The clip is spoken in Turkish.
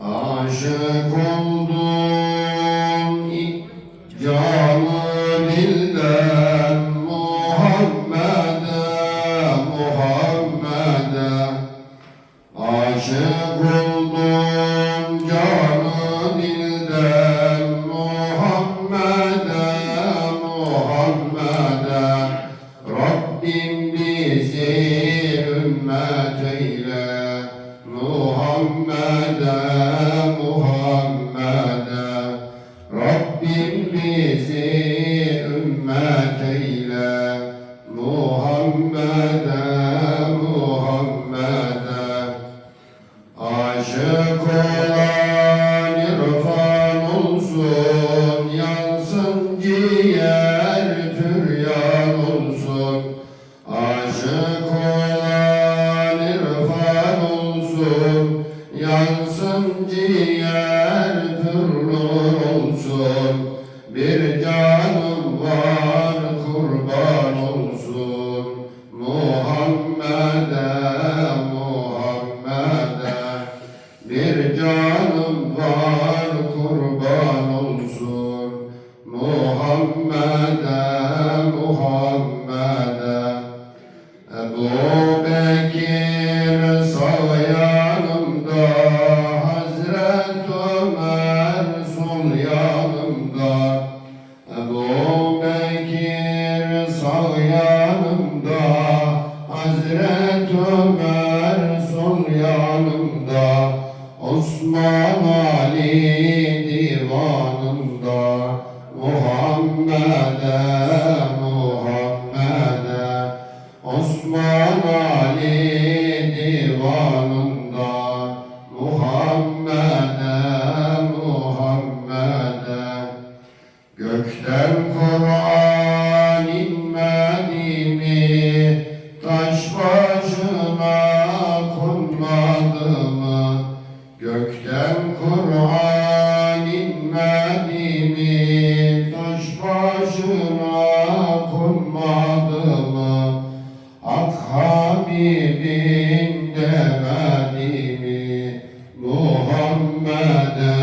Aşık oldum canı dilden Muhammed'e, Muhammed'e. Aşık oldum canı dilden Muhammed'e, Muhammed'e. Rabbim bizi ümmet experiência yanımda Ebu Bekir sağ Osman Ali divanında Muhammed'e Muhammed'e Osman Ali Habibin demedi mi? Muhammed'e,